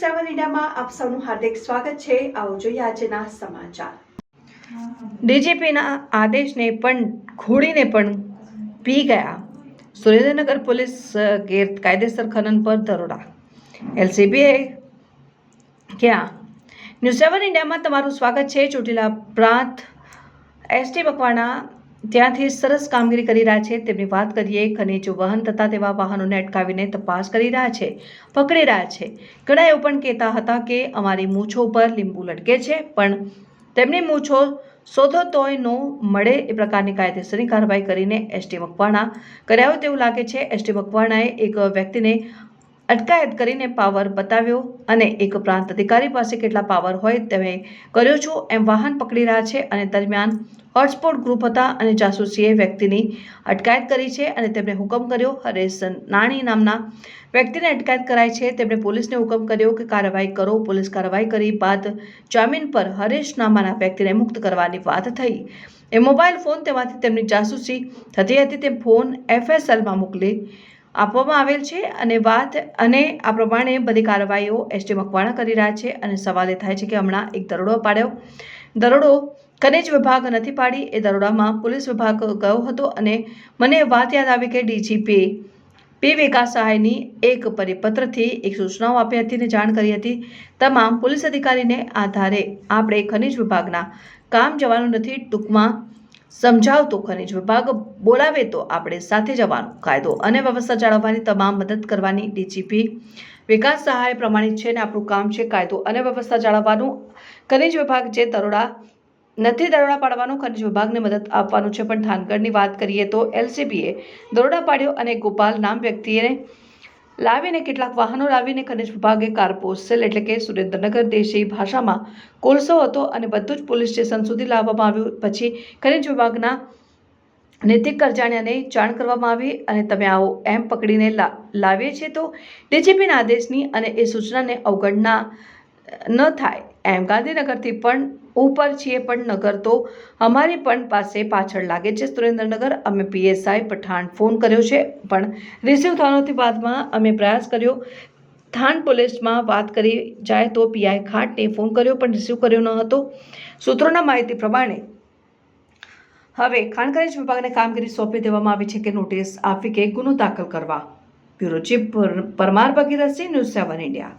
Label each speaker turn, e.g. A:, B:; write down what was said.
A: ન્યૂઝમાં આપ સૌનું હાર્દિક સ્વાગત છે. આવો જોઈએ આજના સમાચાર.
B: ડીજીપીના આદેશને પણ ઘોડીને પણ પી ગયા. સુરેન્દ્રનગર પોલીસ ગેરકાયદેસર ખનન પર દરોડા. એલસીબીએ ક્યાં ન્યૂઝ સેવન ઇન્ડિયામાં તમારું સ્વાગત છે. ચોટીલા પ્રાંત એસટી મકવાણા ત્યાંથી સરસ કામગીરી કરી રહ્યા છે. તેમની વાત કરીએ, ખનીજ વહન થતા તેવા વાહનોને અટકાવીને તપાસ કરી રહ્યા છે. પકડી રહ્યા છે. ઘણા એવું પણ કહેતા હતા કે, અમારી મૂછો ઉપર લીંબુ લટકે છે, પણ તેમની મૂછો શોધો તોય નો મળે એ પ્રકારની કાયદેસરની કાર્યવાહી કરીને એસટી મકવાણા કર્યા હોય તેવું લાગે છે. એસટી મકવાણાએ એક વ્યક્તિને અટકાયત કરીને પાવર બતાવ્યો અને એક પ્રાંત અધિકારી પાસે કેટલા પાવર હોય તમે કર્યો છો એમ વાહન પકડી રહ્યા છે અને દરમિયાન હોટસ્પોટ ગ્રુપ હતા અને જાસૂસીએ વ્યક્તિની અટકાયત કરી છે અને તેમણે હુકમ કર્યો. હરેશ નાણી નામના વ્યક્તિને અટકાયત કરાઈ છે. તેમણે પોલીસને હુકમ કર્યો કે કાર્યવાહી કરો. પોલીસ કાર્યવાહી કરી બાદ જામીન પર હરેશ નામાના વ્યક્તિને મુક્ત કરવાની વાત થઈ. એ મોબાઈલ ફોન તેમાંથી તેમની જાસૂસી થતી હતી. તે ફોન એફએસએલમાં મોકલી આપવામાં આવેલ છે અને વાત અને આ પ્રમાણે બધી કાર્યવાહીઓ એસટી મકવાણા કરી રહ્યા છે અને સવાલ એ થાય છે કે હમણાં એક દરોડો પાડ્યો. દરોડો ખનિજ વિભાગ નથી પાડી, એ દરોડામાં પોલીસ વિભાગ ગયો હતો અને મને વાત યાદ આવી કે ડીજીપી પી વિકાસ સહાયની એક પરિપત્રથી એક સૂચનાઓ આપી હતી અને જાણ કરી હતી. તમામ પોલીસ અધિકારીને આધારે આપણે ખનિજ વિભાગના કામ જવાનું નથી ટૂંકમાં સમજાવતો ખનિજ વિભાગ બોલાવે તો આપણે સાથે જવાનું કાયદો અને વ્યવસ્થા જાળવવાની તમામ મદદ કરવાની ડીજીપી વિકાસ સહાય પ્રમાણિત છે ને આપણું કામ છે કાયદો અને વ્યવસ્થા જાળવવાનું. ખનિજ વિભાગ જે દરોડા નથી દરોડા પાડવાનું, ખનિજ વિભાગને મદદ આપવાનું છે. પણ થાનગઢની વાત કરીએ તો એલસીબીએ દરોડા પાડ્યો અને ગોપાલ નામ વ્યક્તિએ લાવીને કેટલાક વાહનો લાવીને ખનિજ વિભાગે કાર્પોસેલ એટલે કે સુરેન્દ્રનગર દેશી ભાષામાં કોલસો હતો અને બધું જ પોલીસ સ્ટેશન સુધી લાવવામાં આવ્યું. પછી ખનિજ વિભાગના નૈતિક કરજાણ્યાને જાણ કરવામાં આવી અને તમે આવો એમ પકડીને લા, લાવીએ છીએ તો ડીજીપીના આદેશની અને એ સૂચનાને અવગણના ન થાય. એમ ગાંધીનગરથી પણ ઉપર છીએ પણ નગર તો અમારી પણ પાસે પાછળ લાગે છે. સુરેન્દ્રનગર અમે પીએસઆઈ પઠાણ ફોન કર્યો છે. પણ રિસીવ થવાનોથી બાદમાં અમે પ્રયાસ કર્યો. થાન પોલીસમાં વાત કરી જાય તો પીઆઈ ખાટને ફોન કર્યો પણ રિસીવ કર્યો ન હતો. સૂત્રોના માહિતી પ્રમાણે હવે ખાણ ખનીજ વિભાગને કામગીરી સોંપી દેવામાં આવી છે કે નોટિસ આપી કે ગુનો દાખલ કરવા. બ્યુરો ચીફ પર- Parmar Bhagirathsinh, news seven India.